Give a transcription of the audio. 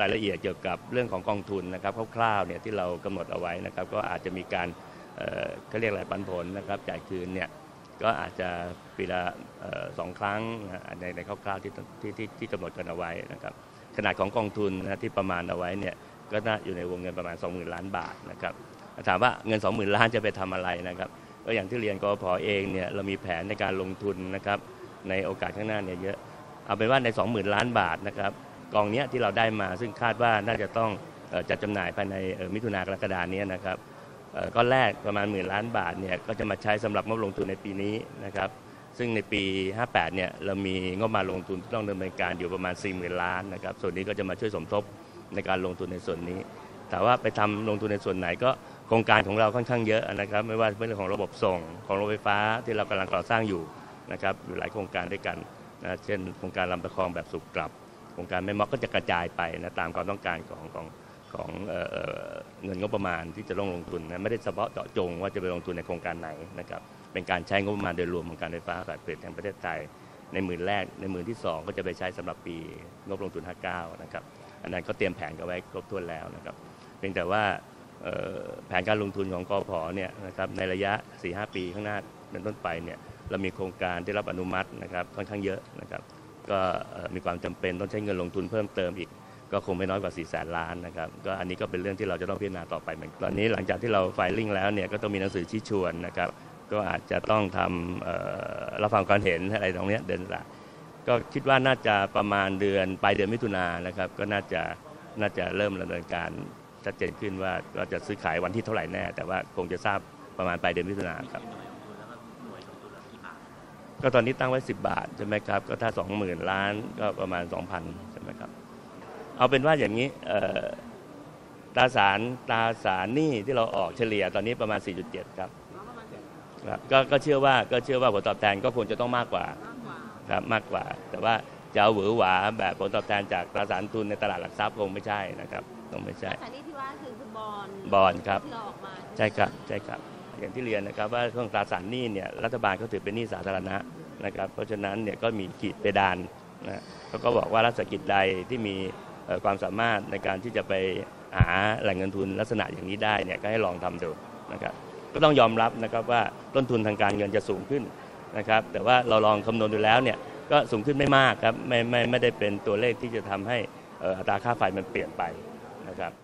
รายละเอียดเกี่ยวกับเรื่องของกองทุนนะครับคร่าวๆเนี่ยที่เรากำหนดเอาไว้นะครับก็อาจจะมีการเขาเรียกอะไรปันผลนะครับจ่ายคืนเนี่ยก็อาจจะปีละสองครั้งในในคร่าวๆที่ที่ที่ที่กำหนดกันเอาไว้นะครับขนาดของกองทุนนะที่ประมาณเอาไว้เนี่ยก็น่าอยู่ในวงเงินประมาณ 20,000 ล้านบาทนะครับถามว่าเงิน 20,000 ล้านจะไปทำอะไรนะครับก็อย่างที่เรียนกอพอเองเนี่ยเรามีแผนในการลงทุนนะครับในโอกาสข้างหน้าเนี่ยเยอะเอาเป็นว่าใน 20,000 ล้านบาทนะครับ กองเนี้ยที่เราได้มาซึ่งคาดว่าน่าจะต้องจัดจำหน่ายภายในมิถุนายนกรกฎาเนี้นะครับก้อนแรกประมาณหมื่นล้านบาทเนี่ยก็จะมาใช้สำหรับงบลงทุนในปีนี้นะครับซึ่งในปี 58 เนี่ยเรามีงบมาลงทุนที่ต้องดำเนินการอยู่ประมาณ 40,000 ล้านนะครับส่วนนี้ก็จะมาช่วยสมทบในการลงทุนในส่วนนี้ แต่ว่าไปทำลงทุนในส่วนไหนก็โครงการของเราค่อนข้างเยอะนะครับ ไม่ว่าเป็นเรื่องของระบบส่งของรถไฟฟ้าที่เรากำลังก่อสร้างอยู่นะครับอยู่หลายโครงการด้วยกันนะเช่นโครงการลำตะคองแบบสุกกลับ โครงการแม่ม็อกก็จะกระจายไปนะตามความต้องการของของของเออเออเงินงบประมาณที่จะต้องลงทุนนะไม่ได้เฉพาะเจาะจงว่าจะไปลงทุนในโครงการไหนนะครับเป็นการใช้งบประมาณโดยรวมของการไฟฟ้าฝ่ายผลิตแห่งประเทศไทย ในหมื่นแรกในหมื่นที่สองก็จะไปใช้สำหรับปีงบลงทุน 59 นะครับอันนั้นก็เตรียมแผนกันไว้ครบถ้วนแล้วนะครับเพียงแต่ว่าแผนการลงทุนของกอพเนี่ยนะครับในระยะ 4-5 ปีข้างหน้าเป็นต้นไปเนี่ยเรามีโครงการที่รับอนุมัตินะครับค่อนข้างเยอะนะครับ ก็มีความจำเป็นต้องใช้เงินลงทุนเพิ่มเติมอีก ก็คงไม่น้อยกว่า4แสนล้านนะครับก็อันนี้ก็เป็นเรื่องที่เราจะต้องพิจารณาต่อไปเหมือนตอนนี้หลังจากที่เราไฟลิ่งแล้วเนี่ยก็ต้องมีหนังสือชี้ชวนนะครับก็อาจจะต้องทำรับฟังความเห็นอะไรตรงนี้เดินลักก็คิดว่าน่าจะประมาณเดือนปลายเดือนมิถุนายนนะครับ ก็น่าจะน่าจะเริ่มดำเนินการชัดเจนขึ้นว่าเราจะซื้อขายวันที่เท่าไหร่แน่ แต่ว่าคงจะทราบประมาณปลายเดือนมิถุนายนครับ ก็ตอนนี้ตั้งไว้ 10 บาทใช่ไหมครับ ก็ถ้า 20,000 ล้านก็ประมาณ 2,000ใช่ไหมครับ เอาเป็นว่าอย่างนี้เอ่อตราสารตราสารหนี้ที่เราออกเฉลี่ยตอนนี้ประมาณ 4.7 ครับครับก็ก็เชื่อว่าก็เชื่อว่าผลตอบแทนก็ควรจะต้องมากกว่าครับมากกว่า แต่ว่าจะเอาหวือหวาแบบผลตอบแทนจากตราสารทุนในตลาดหลักทรัพย์คงไม่ใช่นะครับคงไม่ใช่สถานีที่ว่าคือคือบอลบอนครับที่เราออกมาใช่ครับใช่ครับ อย่างที่เรียนนะครับว่าเรื่องตราสารหนี้เนี่ยรัฐบาลเขาถือเป็นหนี้สาธารณะนะครับเพราะฉะนั้นเนี่ยก็มีขีดเพดานนะเขาก็บอกว่ารัฐกิจใดที่มีความสามารถในการที่จะไปหาแหล่งเงินทุนลักษณะอย่างนี้ได้เนี่ยก็ให้ลองทำดูนะครับก็ต้องยอมรับนะครับว่าต้นทุนทางการเงินจะสูงขึ้นนะครับแต่ว่าเราลองคำนวณดูแล้วเนี่ยก็สูงขึ้นไม่มากครับไม่ไม่ไม่ได้เป็นตัวเลขที่จะทำให้อัตราค่าไฟมันเปลี่ยนไปนะครับ